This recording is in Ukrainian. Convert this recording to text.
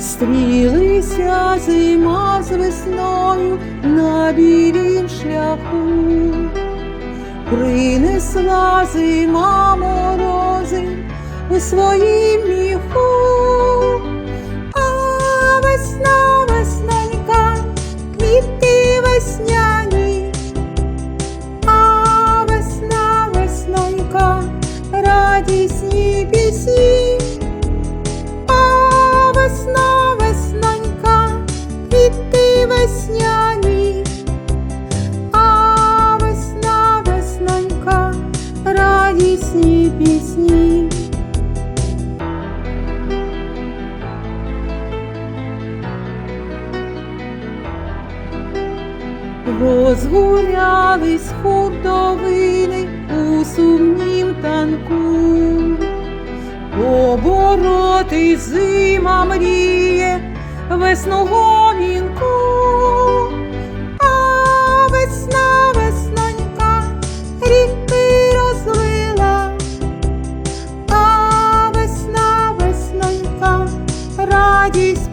Зустрілися зима з весною на білім шляху, принесла зима морози у своїм міху, радісні пісні. Розгулялись хуртовини у сумнім танку. Побороти зима мріє, весного весну радість.